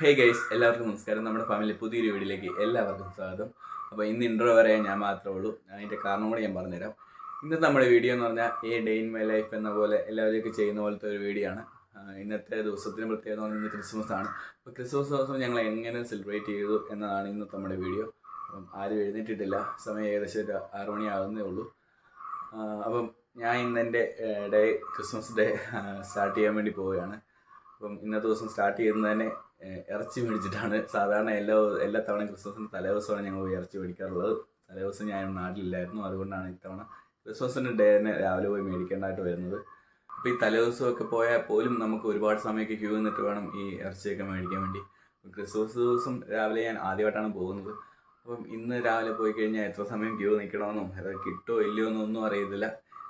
Hey guys എല്ലാവർക്കും നമസ്കാരം. നമ്മുടെ ഫാമിലി പുതിയൊരു വീഡിയോയിലേക്ക് എല്ലാവർക്കും സ്വാഗതം. അപ്പോൾ ഇന്ന് ഇൻട്രോ വരെ ഞാൻ മാത്രമേ ഉള്ളൂ. ഞാൻ അതിന്റെ കാരണം കൂടി ഞാൻ പറഞ്ഞുതരാം. ഇന്ന് നമ്മുടെ വീഡിയോ എന്ന് പറഞ്ഞാൽ a day in my life എന്ന പോലെ എല്ലാവരെയൊക്കെ ചെയ്യുന്ന പോലത്തെ ഒരു വീഡിയോ ആണ്. ഇന്നത്തെ ദിവസത്തിന് പ്രത്യേകത എന്ന് പറഞ്ഞാൽ ക്രിസ്മസ് ആണ്. അപ്പോൾ ക്രിസ്മസ് ദിവസം ഞങ്ങൾ എങ്ങനെ സെലിബ്രേറ്റ് ചെയ്തു എന്നതാണ് ഇന്നത്തെ നമ്മുടെ വീഡിയോ അപ്പം ആരും എഴുന്നേറ്റിട്ടില്ല. സമയം ഏകദേശം ഒരു ആറ് മണിയാകുന്നേ ഉള്ളൂ. അപ്പം ഞാൻ ഇന്ന് എന്റെ ഡേ ക്രിസ്മസ് ഡേ സ്റ്റാർട്ട് ചെയ്യാൻ വേണ്ടി പോവുകയാണ്. അപ്പം ഇന്നത്തെ ദിവസം സ്റ്റാർട്ട് ചെയ്യുന്നത് തന്നെ ഏഹ്, ഇറച്ചി മേടിച്ചിട്ടാണ്. സാധാരണ എല്ലാ എല്ലാ തവണ ക്രിസ്മസിന് തലേദിവസമാണ് ഞങ്ങൾ പോയി ഇറച്ചി മേടിക്കാറുള്ളത്. തലേദിവസം ഞാൻ നാട്ടിലില്ലായിരുന്നു. അതുകൊണ്ടാണ് ഇത്തവണ ക്രിസ്മസിന്റെ ഡേ തന്നെ രാവിലെ പോയി മേടിക്കേണ്ടതായിട്ട് വരുന്നത്. അപ്പോൾ ഈ തലേദിവസമൊക്കെ പോയാൽ പോലും നമുക്ക് ഒരുപാട് സമയമൊക്കെ ക്യൂ നിന്നിട്ട് വേണം ഈ ഇറച്ചിയൊക്കെ മേടിക്കാൻ വേണ്ടി. ക്രിസ്മസ് ദിവസം രാവിലെ ഞാൻ ആദ്യമായിട്ടാണ് പോകുന്നത്. അപ്പം ഇന്ന് രാവിലെ പോയി കഴിഞ്ഞാൽ എത്ര സമയം ക്യൂ നിൽക്കണമെന്നും അത് കിട്ടുമോ ഇല്ലയോ എന്നൊന്നും അറിയത്തില്ല.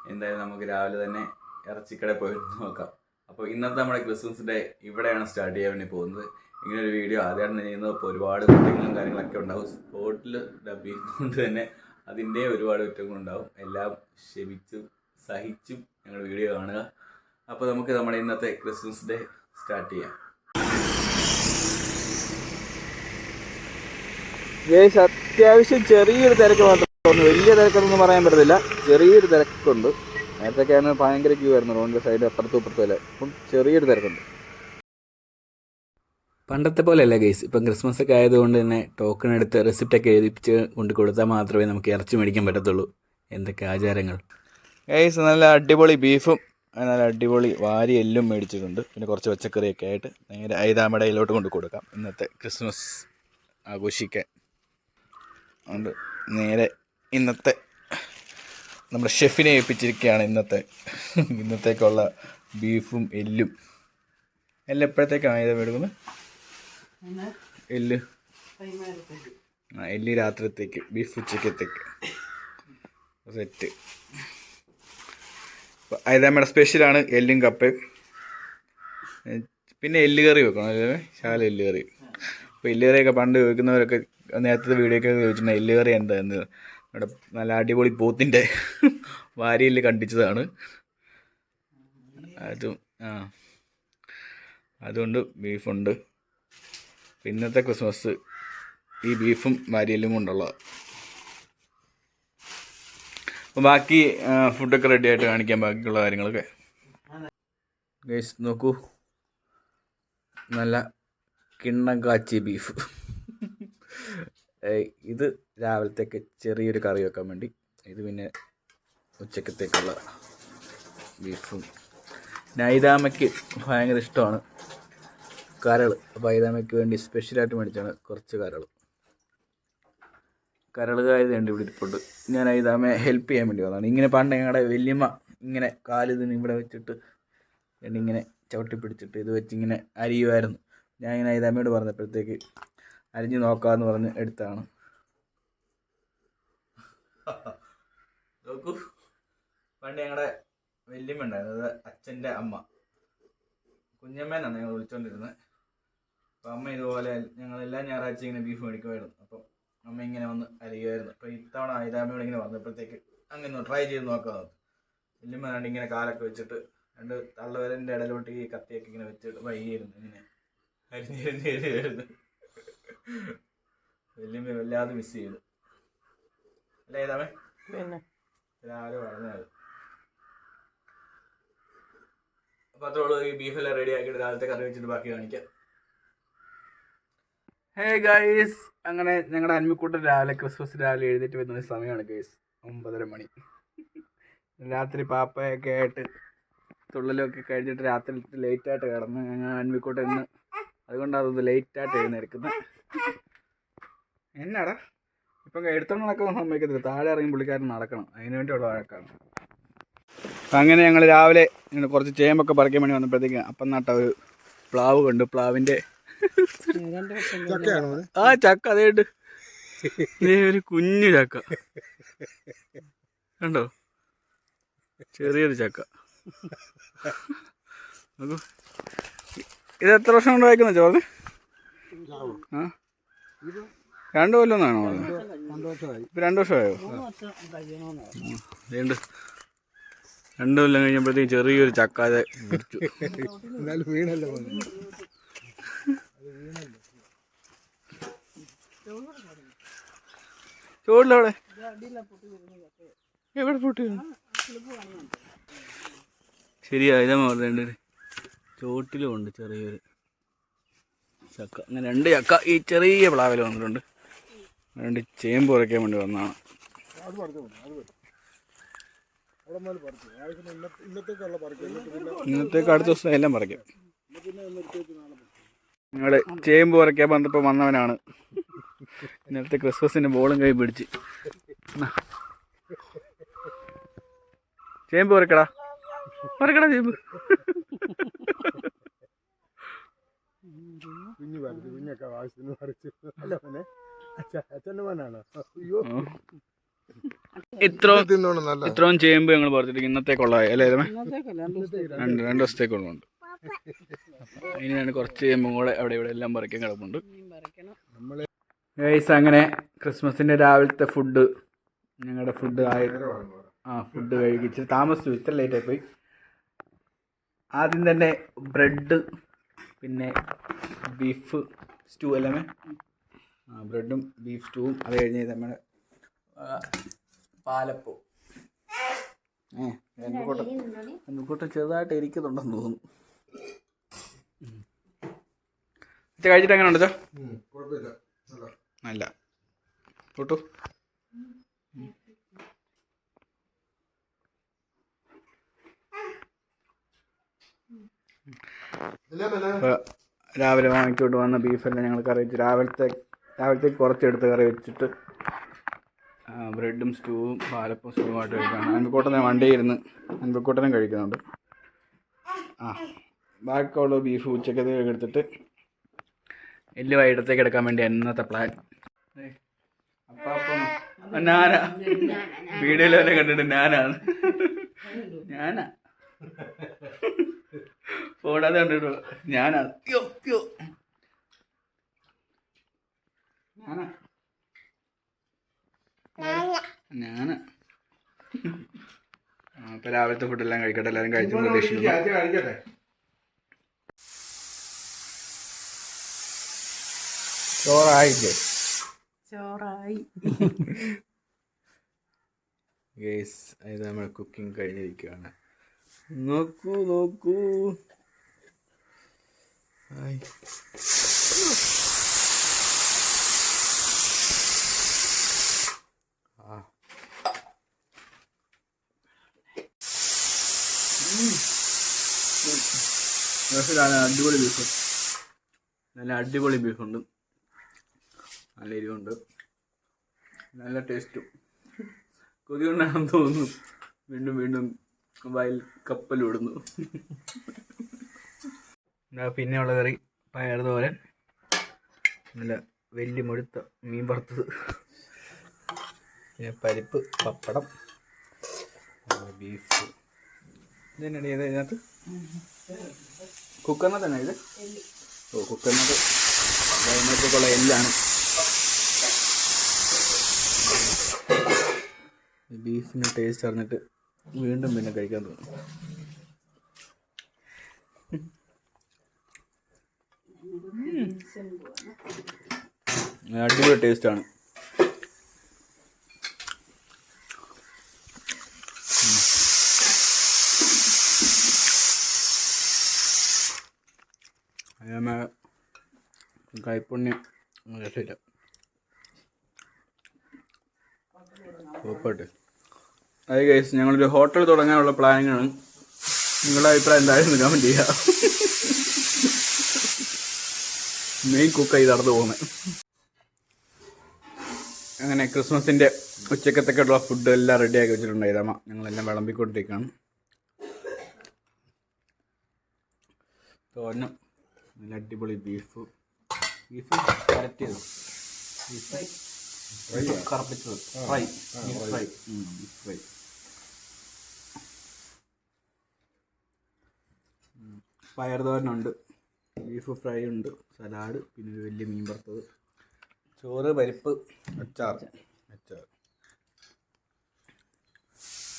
എന്തായാലും നമുക്ക് രാവിലെ തന്നെ ഇറച്ചിക്കടെ പോയിട്ട് നോക്കാം. അപ്പോൾ ഇന്നത്തെ നമ്മുടെ ക്രിസ്മസ് ഡേ ഇവിടെയാണ് സ്റ്റാർട്ട് ചെയ്യാൻ വേണ്ടി പോകുന്നത്. ഇങ്ങനെ ഒരു വീഡിയോ ആദ്യമായിട്ട് ചെയ്യുന്നത്. അപ്പോൾ ഒരുപാട് കുറ്റങ്ങളും കാര്യങ്ങളൊക്കെ ഉണ്ടാവും. സ്പോട്ടിൽ ഡബ് ചെയ്യുന്നതുകൊണ്ട് തന്നെ അതിന്റെ ഒരുപാട് കുറ്റങ്ങളുണ്ടാവും എല്ലാം ക്ഷമിച്ചും സഹിച്ചും ഞങ്ങൾ വീഡിയോ കാണുക. അപ്പോൾ നമുക്ക് നമ്മുടെ ഇന്നത്തെ ക്രിസ്മസ് ഡേ സ്റ്റാർട്ട് ചെയ്യാം. അത്യാവശ്യം ചെറിയൊരു തിരക്ക് മാത്രമേ വലിയ തിരക്കൊന്നും പറയാൻ പറ്റത്തില്ല. ചെറിയൊരു തിരക്കുണ്ട്. നേരത്തെയൊക്കെയാണ് ഭയങ്കര ക്യൂ ആയിരുന്നു റോഡിന്റെ സൈഡ് അപ്പുറത്തും ഇപ്പുറത്തും അല്ലേ ഇപ്പം ചെറിയൊരു തിരക്കുണ്ട്. പണ്ടത്തെ പോലെ പോലെയല്ല ഗൈസ് ഇപ്പം ക്രിസ്മസ് ഒക്കെ ആയതുകൊണ്ട് തന്നെ ടോക്കൺ എടുത്ത് റെസിപ്റ്റ് ഒക്കെ എഴുതിപ്പിച്ച് കൊണ്ട് കൊടുത്താൽ മാത്രമേ നമുക്ക് ഇറച്ചി മേടിക്കാൻ പറ്റത്തുള്ളൂ. എന്തൊക്കെ ആചാരങ്ങൾ. ഗൈസ് നല്ല അടിപൊളി ബീഫും നല്ല അടിപൊളി വാരി എല്ലും മേടിച്ചിട്ടുണ്ട്. പിന്നെ കുറച്ച് പച്ചക്കറിയൊക്കെ ആയിട്ട് നേരെ ഐതാമടയിലോട്ട് കൊണ്ട് കൊടുക്കാം. ഇന്നത്തെ ക്രിസ്മസ് ആഘോഷിക്കാൻ. അതുകൊണ്ട് നേരെ ഇന്നത്തെ നമ്മുടെ ഷെഫിനെ ഏൽപ്പിച്ചിരിക്കുകയാണ് ഇന്നത്തെ. ഇന്നത്തേക്കുള്ള ബീഫും എല്ലും. എല്ലാം എപ്പോഴത്തേക്കാണ് ഇത് എടുക്കുന്നത്? എല്ല്. ആ എല്ല് രാത്രിത്തേക്ക് ബീഫ് ഉച്ചക്കത്തേക്ക്. സെറ്റ്. അയതാമ്മയുടെ സ്പെഷ്യലാണ് എല്ലും കപ്പയും പിന്നെ എല്ല് കറി വെക്കണം അല്ലേ? ശാല എല്ല് കറി. അപ്പോൾ എല്ല് കറിയൊക്കെ പണ്ട് ചോദിക്കുന്നവരൊക്കെ നേരത്തെ വീഡിയോ ഒക്കെ ചോദിച്ചിട്ടുണ്ടെങ്കിൽ എല്ല് കറി എന്താന്ന് നല്ല അടിപൊളി പോത്തിന്റെ വാരിയിൽ കണ്ടിച്ചതാണ്. അതും ആ. അതുകൊണ്ട് ബീഫുണ്ട്. ഇന്നത്തെ ക്രിസ്മസ് ഈ ബീഫും വാരിയലും കൊണ്ടുള്ളതാണ് അപ്പോൾ ബാക്കി ഫുഡൊക്കെ റെഡി ആയിട്ട് കാണിക്കാം ബാക്കിയുള്ള കാര്യങ്ങളൊക്കെ. ഗൈസ് നോക്കൂ. നല്ല കിണ്ണം കാച്ചി ബീഫ്. ഇത് രാവിലത്തേക്ക് ചെറിയൊരു കറി വെക്കാൻ വേണ്ടി ഇത് പിന്നെ ഉച്ചക്കത്തേക്കുള്ള ബീഫും. നൈതാമയ്ക്ക് ഭയങ്കര ഇഷ്ടമാണ് കരൾ അപ്പോൾ വേണ്ടി സ്പെഷ്യലായിട്ട് മേടിച്ചാണ് കുറച്ച് കരൾ കരളുകാരുണ്ട് ഇവിടെ ഇരിപ്പുണ്ട്. ഞാൻ ഐതാമയെ ഹെൽപ്പ് ചെയ്യാൻ വേണ്ടി വന്നതാണ്. ഇങ്ങനെ പണ്ട് ഞങ്ങളുടെ വല്യമ്മ ഇങ്ങനെ കാലിതിന് ഇവിടെ വെച്ചിട്ട് ഇങ്ങനെ ചവിട്ടി പിടിച്ചിട്ട് ഇത് വെച്ചിങ്ങനെ അരിയുമായിരുന്നു. ഞാൻ ഇങ്ങനെ ഐതാമയോട് പറഞ്ഞപ്പോഴത്തേക്ക് അരിഞ്ഞ് നോക്കാന്ന് പറഞ്ഞ് എടുത്താണ്. നോക്കൂ. പണ്ട് ഞങ്ങളുടെ വല്യമ്മ ഉണ്ടായിരുന്നു അത് അച്ഛന്റെ അമ്മ. കുഞ്ഞമ്മേന്നാണ് ഞങ്ങൾ വിളിച്ചോണ്ടിരുന്നത് അപ്പം അമ്മ ഇതുപോലെ ഞങ്ങൾ എല്ലാ ഞായറാഴ്ച ഇങ്ങനെ ബീഫ് മേടിക്കുമായിരുന്നു അപ്പം അമ്മ ഇങ്ങനെ വന്ന് അരിയുമായിരുന്നു അപ്പോൾ ഇത്തവണ ഐതാമയോട് ഇങ്ങനെ വന്നപ്പോഴത്തേക്ക് അങ്ങനെ ട്രൈ ചെയ്ത് നോക്കാം വല്യമ്മ കണ്ട് ഇങ്ങനെ കാലൊക്കെ വെച്ചിട്ട് രണ്ട് തള്ളവരന്റെ ഇടയിലോട്ട് ഈ കത്തിയൊക്കെ ഇങ്ങനെ വെച്ചിട്ട് വൈകിയിരുന്നു ഇങ്ങനെ. അരിഞ്ഞരിഞ്ഞരിഞ്ഞായിരുന്നു വല്യമ്മ വല്ലാതെ മിസ് ചെയ്തു അല്ലേ ഇതാമേ പിന്നെ? രാവിലെ പറഞ്ഞത് ഈ ബീഫെല്ലാം റെഡി ആക്കിയിട്ട് രാവിലത്തെ കറി വെച്ചിട്ട് ബാക്കി കാണിക്കാം. ഹേ ഗൈസ് അങ്ങനെ ഞങ്ങളുടെ അന്മിക്കൂട്ടൻ രാവിലെ ക്രിസ്മസ് രാവിലെ എഴുന്നേറ്റ് വരുന്ന സമയമാണ് ഗൈസ് ഒമ്പതര മണി. രാത്രി പാപ്പയൊക്കെ ആയിട്ട് തുള്ളലൊക്കെ കഴിഞ്ഞിട്ട് രാത്രി ലേറ്റായിട്ട് കിടന്ന് ഞങ്ങൾ അന്മിക്കൂട്ടൻ ഇന്ന് അതുകൊണ്ടാണ് അത് ലേറ്റായിട്ട് എഴുന്നേൽക്കുന്നത് എന്നാടാ? ഇപ്പം എടുത്തോണ്ട് നടക്കുന്ന സമ്മതിക്കത്തില്ല. താഴെ ഇറങ്ങി പുള്ളിക്കാരൻ നടക്കണം. അതിന് വേണ്ടിയുള്ള വഴക്കാണ്. അപ്പം അങ്ങനെ ഞങ്ങൾ രാവിലെ കുറച്ച് ചേമ്പൊക്കെ പറിക്കാൻ വേണ്ടി വന്നപ്പോഴത്തേക്ക് അപ്പം നട്ട ഒരു പ്ലാവ് കണ്ടു. പ്ലാവിന്റെ ആ ചക്ക അതേട്ട് ഒരു കുഞ്ഞു ചക്ക. കണ്ടോ? ചെറിയൊരു ചക്ക. നോക്കൂ. ഇത് എത്ര വർഷം കൊണ്ട് വായിക്കുന്ന ചോറ്? ആ? രണ്ട് കൊല്ലം ആണോ രണ്ടു രണ്ട് വർഷമായോ? രണ്ട് രണ്ട് കൊല്ലം കഴിഞ്ഞപ്പോഴത്തേക്ക് ചെറിയൊരു ചക്കാതെ ചോടിലവിടെ എവിടെ പൊട്ടി ശരിയാ ഇതാ പറഞ്ഞ ചോട്ടിലും ഉണ്ട് ചെറിയൊരു ചക്ക. അങ്ങനെ രണ്ട് ചക്ക. ഈ ചെറിയ പ്ലാവിൽ വന്നിട്ടുണ്ട്. രണ്ട് ചേമ്പ് ഉറയ്ക്കാൻ വേണ്ടി വന്നതാണ്. അത് പറിച്ചു അത് ഇന്നത്തേക്ക് അടുത്ത ദിവസം എല്ലാം പറിക്കും. ഞങ്ങൾ ചേമ്പ് ഉറയ്ക്കാൻ വന്നപ്പോൾ വന്നവനാണ്. ഇന്നത്തെ ക്രിസ്മസിന്റെ ബോളും കൈ പിടിച്ച്. ചേമ്പ് ഉറക്കടാ ഉറക്കടാ ചേമ്പ്. കുഞ്ഞു പറിച്ചു കുഞ്ഞൊക്കെ ആവശ്യത്തിന് പറിച്ചു. അല്ല ഇത്രയും ചെയ്യുമ്പോ ഞങ്ങൾ ഇത്രയും ഇന്നത്തെ ഞങ്ങൾ പറിച്ചിട്ട് ഇന്നത്തേക്കുള്ളതായി അല്ലേ രണ്ട് രണ്ട് രണ്ട് ഇനി അതിനാണ് കുറച്ച് ചെയ്യുമ്പോൾ കൂടെ അവിടെ ഇവിടെ എല്ലാം പറിക്കാൻ കിടപ്പുണ്ട്. ഗൈസ് അങ്ങനെ ക്രിസ്മസിന്റെ രാവിലത്തെ ഫുഡ് ഞങ്ങളുടെ ഫുഡ് ആയി ആ ഫുഡ് കഴിച്ചിട്ട് താമസിച്ചു ഇത്ര ലേറ്റായി പോയി. ആദ്യം തന്നെ ബ്രെഡ് പിന്നെ ബീഫ് സ്റ്റൂ അല്ലേ ബ്രെഡും ബീഫ് സ്റ്റൂവും അത് കഴിഞ്ഞ് നമ്മൾ പാലപ്പൂ ഏ എന്നുകൂട്ടം എന്നുകൂട്ടം ചെറുതായിട്ട് ഇരിക്കുന്നുണ്ടെന്ന് തോന്നുന്നു. കഴിച്ചിട്ട് എങ്ങനെ ഉണ്ടോ നല്ല. കൂട്ടു രാവിലെ വാങ്ങിക്കൊണ്ട് വന്ന ബീഫെല്ലാം ഞങ്ങൾക്ക് അറിയിച്ചു രാവിലത്തെ രാവിലത്തേക്ക് കുറച്ചെടുത്ത് കറി വെച്ചിട്ട് ബ്രെഡും സ്റ്റൂവും പാലപ്പവും സ്റ്റൂവുമായിട്ട് കഴിക്കുകയാണ് അൻപക്കൂട്ടനെ വണ്ടിയിൽ ഇരുന്ന് അൻപക്കൂട്ടനും കഴിക്കുന്നുണ്ട്. ആ ബാക്കിയുള്ള ബീഫ് ഉച്ചക്കത്തേക്ക് എടുത്തിട്ട് എല്ല് വൈകിട്ടത്തേക്ക് എടുക്കാൻ വേണ്ടി എന്നത്തെ പ്ലാൻ അപ്പം ഞാനാ വീഡിയോയിൽ വരെ കണ്ടിട്ട് ഞാനാണ് ഞാനാ ഫോണത് കണ്ടിട്ടു യ്യോ. ഞാനാ. ഞാനാ. ആ, അപ്പൊ രാവിലത്തെ ഫുഡെല്ലാം കഴിക്കട്ടെ എല്ലാരും കഴിച്ചു പ്രതീക്ഷിക്കുന്നു ചോറായില്ലേ? ചോറായി. ഗേസ് ഇത് നമ്മൾ കുക്കിംഗ് കഴിഞ്ഞിരിക്കുകയാണ്. നോക്കൂ നോക്കൂ. ഹായ്. ആ. ഉം. പക്ഷേ നല്ല അടിപൊളി ബീഫ് നല്ല അടിപൊളി ബീഫുണ്ട് നല്ല എരിവുണ്ട്. നല്ല ടേസ്റ്റും കൊതി കൊണ്ടാണെന്ന് തോന്നുന്നു. വീണ്ടും വീണ്ടും വയൽ പിന്നെ പിന്നെയുള്ള കറി. പയർ തോരൻ. നല്ല വലിയ മുഴുത്ത മീൻ വറുത്തത്. പിന്നെ പരിപ്പ് പപ്പടം. ബീഫ് ഇതെന്നാടി ഏത് ഇതിനകത്ത്? കുക്കറിനകത്ത് തന്നെ ഇത്? ഓ കുക്കറിനകത്ത്. അതിനകത്തേക്കുള്ള എല്ലാണ്. ബീഫിന് ടേസ്റ്റ് അറിഞ്ഞിട്ട് വീണ്ടും പിന്നെ കഴിക്കാൻ തോന്നും. അടിപൊളി ടേസ്റ്റാണ് അയാമ കൈപ്പുണ്യം രക്ഷയില്ല സൂപ്പർട്ട് അതെ കേസ് ഞങ്ങളൊരു ഹോട്ടൽ തുടങ്ങാനുള്ള പ്ലാനിങ്ങാണ്. നിങ്ങളുടെ അഭിപ്രായം എന്തായാലും കമന്റ് ചെയ്യുക മെയിൻ കുക്കായി നടന്നു പോകുന്നത് അങ്ങനെ ക്രിസ്മസിന്റെ ഉച്ചക്കത്തേക്കുള്ള ഫുഡ് എല്ലാം റെഡിയാക്കി വെച്ചിട്ടുണ്ട് ഇതമ്മ ഞങ്ങളെല്ലാം വിളമ്പിക്കൊണ്ടിരിക്കുകയാണ് തോരനും. നല്ല അടിപൊളി ബീഫ് ബീഫ് കരറ്റിയത് beef കറപ്പിച്ചത് fry beef fry beef fry പയർ തോരനുണ്ട് ബീഫ് ഫ്രൈ ഉണ്ട്. സലാഡ് പിന്നെ ഒരു വലിയ മീൻ വറുത്തത്. ചോറ് പരിപ്പ് അച്ചാർ. അച്ചാർ.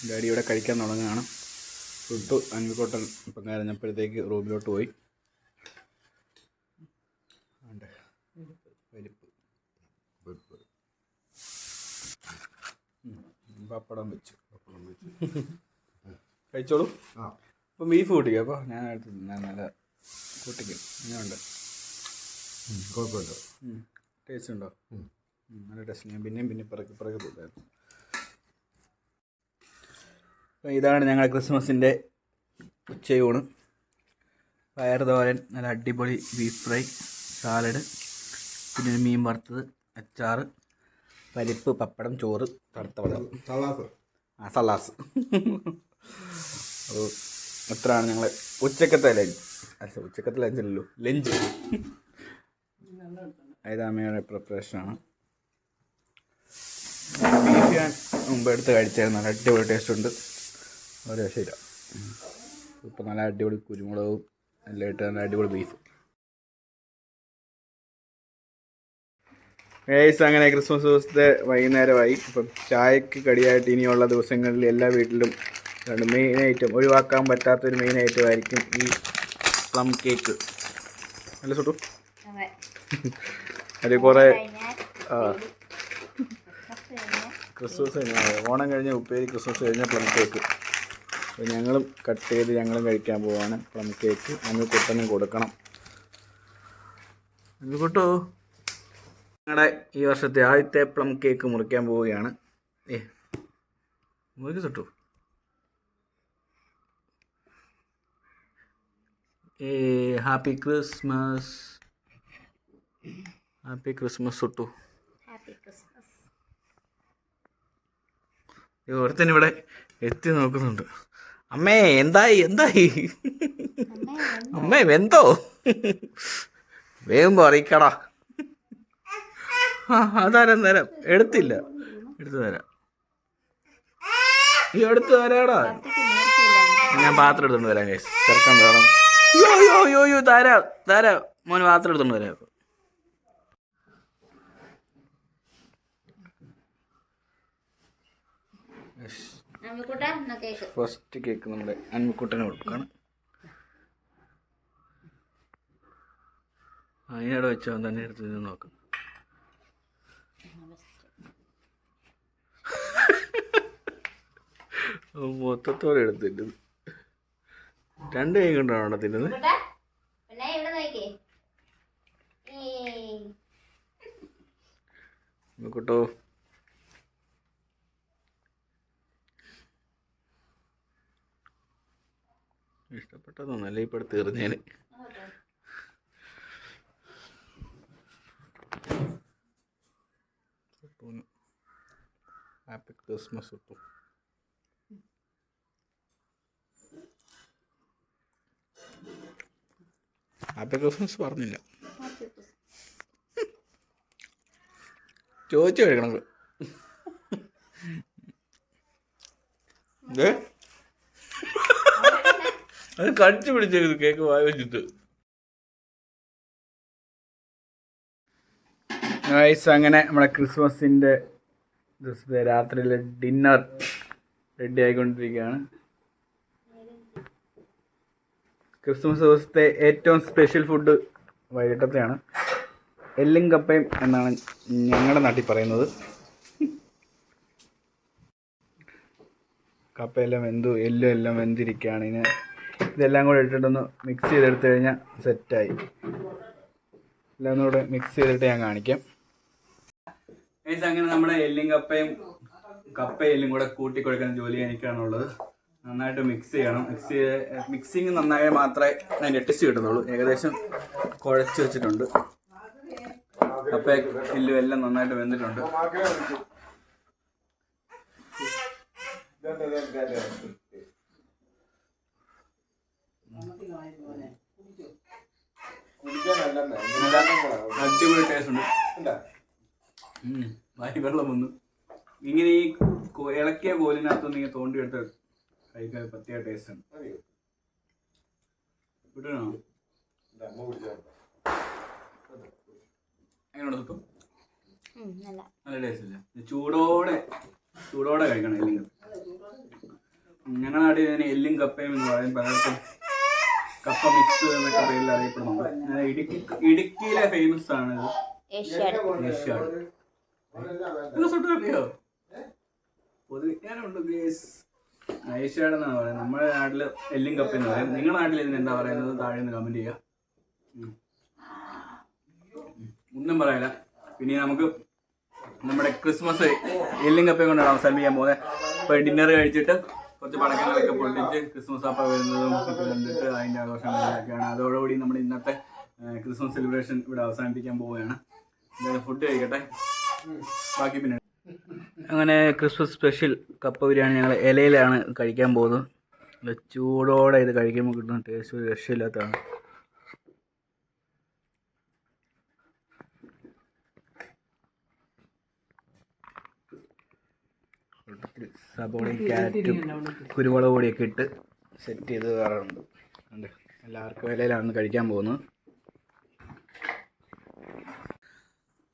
ഡാഡി ഇവിടെ കഴിക്കാൻ തുടങ്ങുകയാണ്. ഫുഡ് അൻവിക്കോട്ടൻ ഇപ്പം കരഞ്ഞപ്പോഴത്തേക്ക് റൂമിലോട്ട് പോയി ആണ്ടെ. പരിപ്പ് പപ്പടം വെച്ചു. കഴിച്ചോളൂ. അപ്പം ബീഫ് കൂട്ടിക്കോ. അപ്പോൾ ഞാൻ എടുത്ത് ഞാൻ നല്ല കൂട്ടിക്കും. ഇങ്ങനെയുണ്ട്. കുഴപ്പമില്ല. ടേസ്റ്റ് ഉണ്ടോ? നല്ല ടേസ്റ്റ് ഞാൻ പിന്നെയും പിന്നെ പിറകെ പിറകെ പോയിട്ടായിരുന്നു അപ്പം ഇതാണ് ഞങ്ങളുടെ ക്രിസ്മസിന്റെ ഉച്ചയൂണ്. പയർ തോരൻ നല്ല അടിപൊളി ബീഫ് ഫ്രൈ സാലഡ് പിന്നെ മീൻ വറുത്തത് അച്ചാറ്. പരിപ്പ് പപ്പടം ചോറ് തടുത്ത വെള്ളം സലാസ്. ആ സലാസ്. എത്രയാണ് അത്രയാണ് ഞങ്ങൾ ഉച്ചക്കത്തെ ലഞ്ച്. അല്ല ഉച്ചക്കത്തെ ലഞ്ച് അല്ലല്ലോ ലഞ്ച്. ഐതാമയുടെ പ്രിപ്പറേഷൻ പ്രിപ്പറേഷനാണ്. ബീഫ് ഞാൻ മുമ്പ് എടുത്ത് കഴിച്ചായിരുന്നു. നല്ല അടിപൊളി ടേസ്റ്റ് ഉണ്ട്. ഒരു രക്ഷയില്ല. ഇപ്പം നല്ല അടിപൊളി കുരുമുളകും എല്ലാം ഇട്ട് നല്ല അടിപൊളി ബീഫ് ഏസ് അങ്ങനെ ക്രിസ്മസ് ദിവസത്തെ വൈകുന്നേരമായി. ഇപ്പം ചായക്ക് കടിയായിട്ട് ഇനിയുള്ള ദിവസങ്ങളിൽ എല്ലാ വീട്ടിലും മെയിൻ ഐറ്റം ഒഴിവാക്കാൻ പറ്റാത്തൊരു മെയിൻ ഐറ്റം ആയിരിക്കും ഈ പ്ലം കേക്ക് അല്ല സുട്ടു? അത്. അതിൽ കുറേ ക്രിസ്മസ് കഴിഞ്ഞാൽ ഓണം കഴിഞ്ഞ ഉപ്പേരി ക്രിസ്മസ് കഴിഞ്ഞ പ്ലം കേക്ക് അപ്പോൾ ഞങ്ങളും കട്ട് ചെയ്ത് ഞങ്ങളും കഴിക്കാൻ പോവാണ് പ്ലം കേക്ക് ഞങ്ങൾ കുട്ടനും കൊടുക്കണം. കുട്ടോ ഞങ്ങളുടെ ഈ വർഷത്തെ ആദ്യത്തെ പ്ലം കേക്ക് മുറിക്കാൻ പോവുകയാണ്. ഏ മുറിക്ക് തൊട്ടു. ഏ ഹാപ്പി ക്രിസ്മസ്. ഹാപ്പി ക്രിസ്മസ് തൊട്ടു. ഒരുത്തൻ ഇവിടെ എത്തി നോക്കുന്നുണ്ട്. അമ്മേ എന്തായി എന്തായി? അമ്മേ എന്തോ വേഗം അറിയിക്കടാ. ആ അതാരം തരാം എടുത്തില്ല. എടുത്തു തരാം. ഈ എടുത്തു തരാടാ. ഞാൻ പാത്രം എടുത്തോണ്ട് വരാം കേസ് ചെറുക്കം വേണം. യോ യോ യോ യോ തരാം തരാം. മോന് പാത്രം എടുത്തോണ്ട് വരാം. ഫസ്റ്റ് കേക്ക് നമ്മുടെ അൻമുക്കുട്ടനെ കൊടുക്കാണ്. അതിനവിടെ വെച്ചോ തന്നെ എടുത്ത് നോക്കാം. മൊത്തത്തോടെ തിന്നുന്നു. രണ്ട് കൈ കൊണ്ടാണോ തിന്നുന്നത്? നോക്കട്ടോ. അൻമുക്കുട്ടോ ഇഷ്ടപ്പെട്ടതൊന്നല്ല ഇപ്പം എടുത്ത് എറിഞ്ഞേന് ഹാപ്പി ക്രിസ്മസ് കിട്ടും ഹാപ്പി ക്രിസ്മസ് പറഞ്ഞില്ല ചോദിച്ചു കഴിക്കണം അത് കടിച്ചു പിടിച്ചേക്കുന്നത് കേക്ക് വായ വെച്ചിട്ട്. ഗൈസ് അങ്ങനെ നമ്മുടെ ക്രിസ്മസിന്റെ ദിവസത്തെ രാത്രിയിലെ ഡിന്നർ റെഡി ആയിക്കൊണ്ടിരിക്കുകയാണ്. ക്രിസ്മസ് ദിവസത്തെ ഏറ്റവും സ്പെഷ്യൽ ഫുഡ് വൈകിട്ടത്തെയാണ്. എല്ലും കപ്പയും എന്നാണ് ഞങ്ങളുടെ നാട്ടിൽ പറയുന്നത്. കപ്പയെല്ലാം വെന്തു എല്ലും എല്ലാം വെന്തിരിക്കുകയാണ്. ഇതിന് ഇതെല്ലാം കൂടെ ഇട്ടിട്ടൊന്ന് മിക്സ് ചെയ്തെടുത്തു കഴിഞ്ഞാൽ സെറ്റായി എല്ലാം കൂടെ മിക്സ് ചെയ്തിട്ട് ഞാൻ കാണിക്കാം. അങ്ങനെ നമ്മുടെ എല്ലും കപ്പയും കപ്പ എല്ലും കൂടെ കൂട്ടി ജോലി എനിക്കാണുള്ളത്. നന്നായിട്ട് മിക്സ് ചെയ്യണം. മിക്സ് മിക്സിങ് നന്നായാൽ മാത്രമേ അതിന്റെ ടെസ്റ്റ് കിട്ടുന്നുള്ളൂ. ഏകദേശം കുഴച്ച് വെച്ചിട്ടുണ്ട്. കപ്പ എല്ലും എല്ലാം നന്നായിട്ട് വെന്തിട്ടുണ്ട്. അടിപൊളി ടേസ്റ്റ് ഉണ്ട്. വെള്ളം വന്നു. ഇങ്ങനെ ഈ ഇളക്കിയ കോലിനകത്തൊന്ന് ഇങ്ങനെ തോണ്ടി കഴിക്കാൻ പ്രത്യേക ടേസ്റ്റ് ഉണ്ട്. വിടണോ? നല്ല. നല്ല ടേസ്റ്റ് ഇല്ല ചൂടോടെ ചൂടോടെ കഴിക്കണം എല്ലും ഞങ്ങളുടെ നാട്ടിൽ ഇതിന് എല്ലും കപ്പയും എന്ന് പറയും പലർക്കും കപ്പ മിക്സ് എന്നൊക്കെ പേരിൽ അറിയപ്പെടുന്നുണ്ട്. ഇടുക്കി ഇടുക്കിയിലെ ഫേമസ് ആണ് ഇത്. ഏഷ്യാഡ്. സുട്ട് ഉണ്ട് ഗ്രേസ് എന്നാണ് പറയുന്നത്. നമ്മുടെ നാട്ടിൽ എല്ലും കപ്പ് എന്ന് പറയും. നിങ്ങളുടെ നാട്ടിൽ ഇതിന് എന്താ പറയുന്നത്? താഴെ നിന്ന് കമന്റ് ചെയ്യുക. ഒന്നും പറയില്ല. പിന്നെ നമുക്ക് നമ്മുടെ ക്രിസ്മസ് എല്ലും കപ്പയും കൊണ്ടാണ് അവസാനിപ്പിക്കാൻ പോകുന്നത്. അപ്പോൾ ഡിന്നർ കഴിച്ചിട്ട് കുറച്ച് പടക്കങ്ങളൊക്കെ പൊട്ടിച്ച് ക്രിസ്മസ് അപ്പ വരുന്നതും ഒക്കെ കണ്ടിട്ട് അതിന്റെ ആഘോഷങ്ങളൊക്കെയാണ്. അതോടുകൂടി നമ്മുടെ ഇന്നത്തെ ക്രിസ്മസ് സെലിബ്രേഷൻ ഇവിടെ അവസാനിപ്പിക്കാൻ പോവുകയാണ്. എന്തായാലും ഫുഡ് കഴിക്കട്ടെ. ബാക്കി പിന്നെ അങ്ങനെ ക്രിസ്മസ് സ്പെഷ്യൽ കപ്പ ബിരിയാണി ഞങ്ങൾ ഇലയിലാണ് കഴിക്കാൻ പോകുന്നത്. ചൂടോടെ ഇത് കഴിക്കുമ്പോൾ കിട്ടുന്ന ടേസ്റ്റ് ഒരു രക്ഷയില്ലാത്തതാണ്. സബോളയും ക്യാരറ്റും കുരുമുളക് പൊടിയൊക്കെ ഇട്ട് സെറ്റ് ചെയ്ത് ഉണ്ട് എല്ലാവർക്കും ഇലയിലാണ് കഴിക്കാൻ പോകുന്നത്.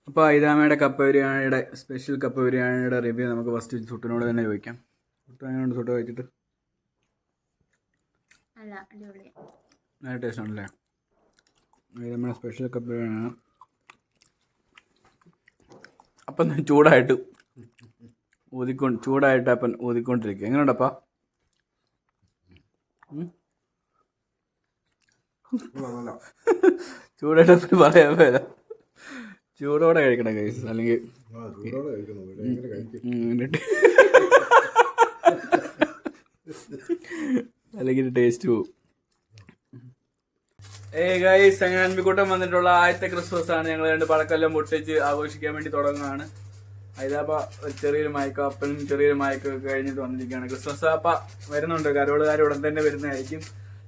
അപ്പോൾ ഐതാമയുടെ കപ്പ ബിരിയാണിയുടെ സ്പെഷ്യൽ കപ്പ ബിരിയാണിയുടെ റിവ്യൂ നമുക്ക് ഫസ്റ്റ് സുട്ടിനോട് തന്നെ ചോദിക്കാം. സുട്ടിനോട് സുട്ട് കഴിച്ചിട്ട്? നല്ല ടേസ്റ്റ് ആണല്ലേ? ഐതാമയുടെ സ്പെഷ്യൽ കപ്പ ബിരിയാണിയാണ്. അപ്പം ചൂടായിട്ട് ഊതിക്കൊണ്ട് ചൂടായിട്ട് അപ്പൻ ഊതിക്കൊണ്ടിരിക്കുക. എങ്ങനെയുണ്ടപ്പാ? ചൂടായിട്ട് പറയാൻ പറ്റില്ല ചൂടോടെ കഴിക്കണം കൈസ് അല്ലെങ്കിൽ അല്ലെങ്കിൽ ടേസ്റ്റ് പോവും. ഏ ഗൈസ് അങ്ങനെ അൻപിക്കൂട്ടം വന്നിട്ടുള്ള ആദ്യത്തെ ക്രിസ്മസ് ആണ്. ഞങ്ങൾ രണ്ട് പടക്കെല്ലാം പൊട്ടിച്ച് ആഘോഷിക്കാൻ വേണ്ടി തുടങ്ങുകയാണ്. ഹൈദരാബാദ് ചെറിയൊരു മയക്കോ അപ്പനും ചെറിയൊരു മയക്കോ ഒക്കെ കഴിഞ്ഞിട്ട് വന്നിരിക്കുകയാണ്. ക്രിസ്മസ് ആപ്പ വരുന്നുണ്ട്. കരോളുകാർ ഉടൻ തന്നെ വരുന്നതായിരിക്കും.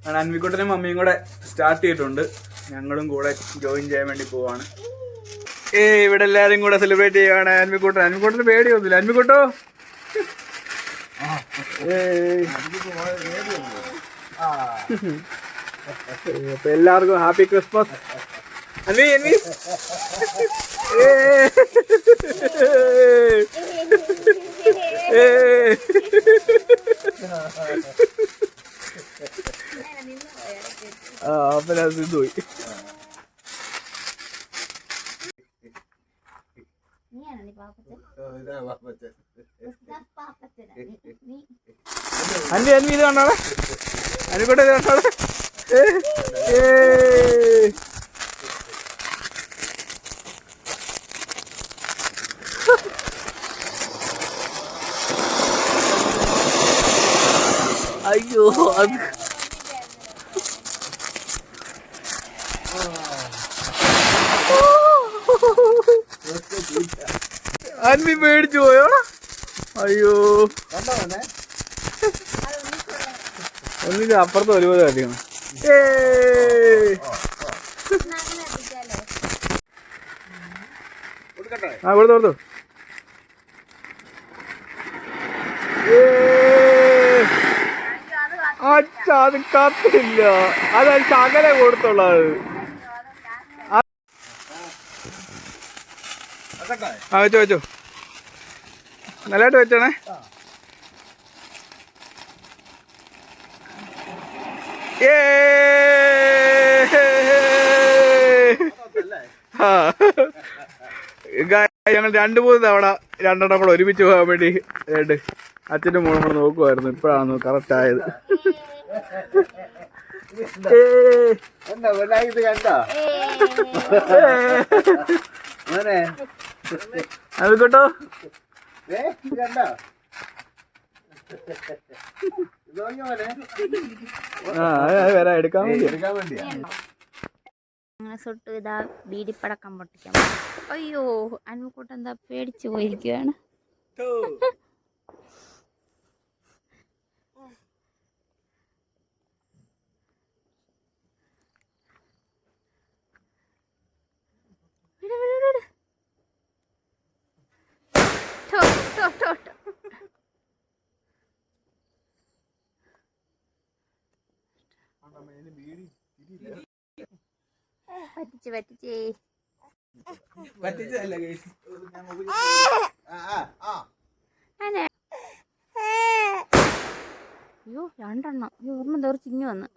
ഞാൻ അൻവിക്കുട്ടനും മമ്മിയും കൂടെ സ്റ്റാർട്ട് ചെയ്തിട്ടുണ്ട്. ഞങ്ങളും കൂടെ ജോയിൻ ചെയ്യാൻ വേണ്ടി പോവാണ്. ഏ ഇവിടെ എല്ലാരും കൂടെ സെലിബ്രേറ്റ് ചെയ്യുകയാണ് അൻമിക്കൂട്ടൻ അൻമിക്കൂട്ടന് പേടിയൊന്നുമില്ല. അൻമിക്കൂട്ടോ. അപ്പൊ എല്ലാവർക്കും ഹാപ്പി ക്രിസ്മസ്. അൻവി അൻവി. ആ അപ്പനാ സിന്ധു പോയി അൻവി അൻവി ഇത് കണ്ടോളെ അൻവിക്കോട്ടെ ഇത് കണ്ടോളെ ഏയ്. ഏയ്. അയ്യോ അത് അൻവി പേടിച്ചു പോയോടാ അയ്യോ ഒന്നിന്റെ അപ്പുറത്ത് ഒരുപോലെ അധികം ആ കൊടുത്തു കൊടുത്തു അച്ഛാ അത് കത്തില്ല. അത് ചകലെ കൊടുത്തുള്ളത് ആ വെച്ചോ വെച്ചോ. നല്ലതായിട്ട് വെച്ചോണേ ഏ ആ ഗാ- ഞങ്ങൾ രണ്ടു മൂന്ന് തവണ രണ്ടെണ്ണം കൂടെ ഒരുമിച്ച് പോകാൻ വേണ്ടി രണ്ട് അച്ഛന്റെ മോളും കൂടെ നോക്കുമായിരുന്നു ഇപ്പോഴാണ് കറക്റ്റ് ആയത്. അത് കേട്ടോ വരാം എടുക്കാൻ വേണ്ടി എടുക്കാൻ വേണ്ടിയാ. അങ്ങനെ സുട്ട് ഇതാ ബീഡിപ്പടക്കം പൊട്ടിക്കാം. അയ്യോ അൻമുക്കൂട്ടം എന്താ പേടിച്ചു പോയിരിക്കുകയാണ് ടോ ടോ വിട്, പറ്റിച്ച് പറ്റിച്ചേ. അയ്യോ രണ്ടെണ്ണം. അയ്യോ ഒരെണ്ണം തെറിച്ചിങ്ങി വന്ന്.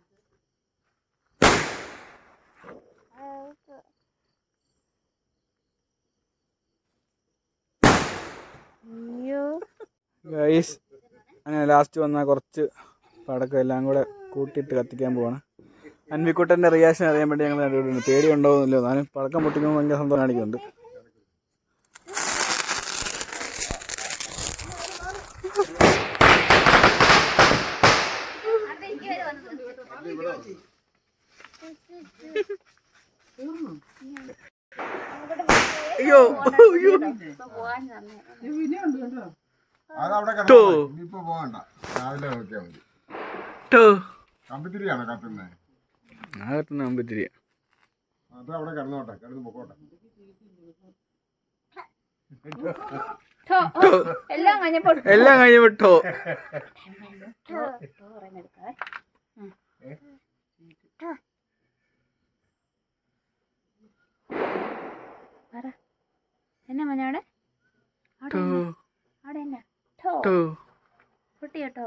അയ്യോ. ഗൈസ് അങ്ങനെ ലാസ്റ്റ് വന്ന കുറച്ച് പടക്കം എല്ലാം കൂടെ കൂട്ടിയിട്ട് കത്തിക്കാൻ പോവാണ്. അൻവിക്കുട്ടന്റെ റിയാക്ഷൻ അറിയാൻ വേണ്ടി ഞങ്ങൾ കണ്ടുപിടിക്കുന്നു പേടി ഉണ്ടാവുന്നില്ലോ ഞാനും പടക്കം പൊട്ടിക്കുമ്പോൾ ഭയങ്കര സന്തോഷം കാണിക്കുന്നുണ്ട്. അയ്യോ അയ്യോ. അതവിടെ കേട്ടോ. ഇപ്പൊ ഇനിയിപ്പോ പോകണ്ട. രാവിലെ നോക്കിയാൽ മതി. കമ്പിത്തിരിയാണോ കത്തുന്നത് ആകത്തുന്ന അമ്പത്തിരി അത് അവിടെ കിടന്നോട്ടെ കിടന്ന് പൊക്കോട്ടെ. ഠോ, ഓ, എല്ലാം കഴിഞ്ഞപ്പോ എല്ലാം കഴിഞ്ഞ് വിട്ടോ ഠോ, ഠോ പറയുന്നെടുക്കാവേ. ഉം. ഠോ. പറ. എന്നാ മഞ്ഞ അവിടെ? അവിടെ എന്നാ ഠോ കേട്ടോ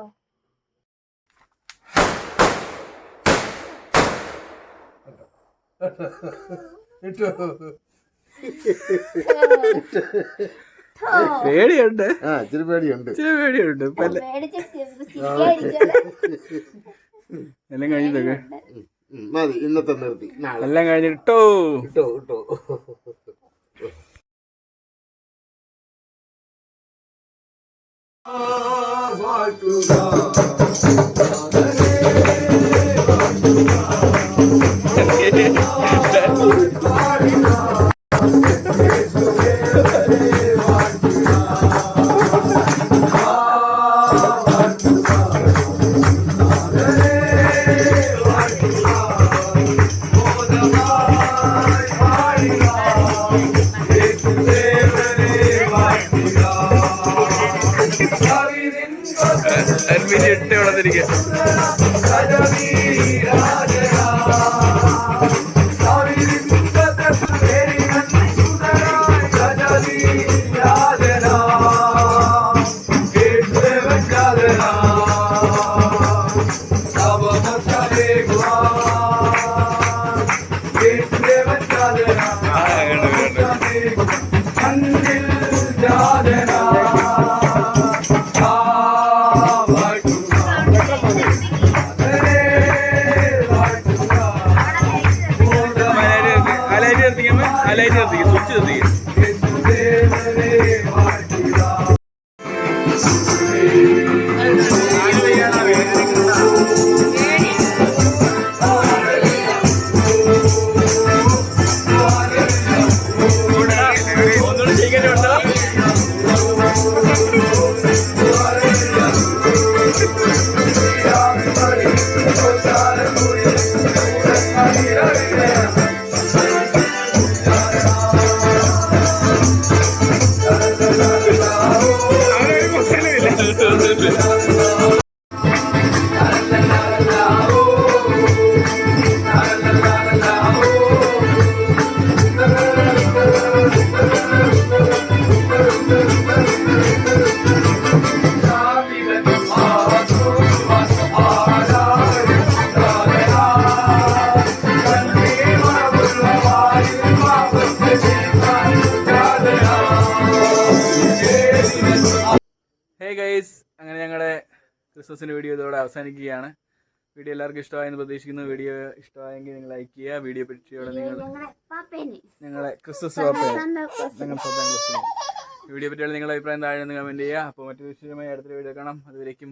പേടിയുണ്ട്. ആ ഇച്ചിരി പേടിയുണ്ട്. ഇച്ചിരി പേടിയുണ്ട്. എല്ലാം കഴിഞ്ഞിട്ടൊക്കെ മതി ഇന്നത്തെ നിർത്തി. എല്ലാം കഴിഞ്ഞിട്ടോ ഇട്ടോ. ഇട്ടോ അൻവിനി ഇട്ട് വളർന്നിരിക്കുക അലൈറ്റ് വീഡിയോ എല്ലാവർക്കും ഇഷ്ടമായെന്ന് പ്രതീക്ഷിക്കുന്നു. വീഡിയോ ഇഷ്ടമായെങ്കിൽ നിങ്ങൾ ലൈക്ക് ചെയ്യുക. വീഡിയോ പറ്റിയോടെ നിങ്ങൾ ഞങ്ങളെ ക്രിസ്മസ് വീഡിയോ പറ്റിയുള്ള നിങ്ങളുടെ അഭിപ്രായം താഴെ കമന്റ് ചെയ്യുക. അപ്പോൾ മറ്റൊരു വിഷയമായി അടുത്ത വീഡിയോ കാണാം. അതുവരേക്കും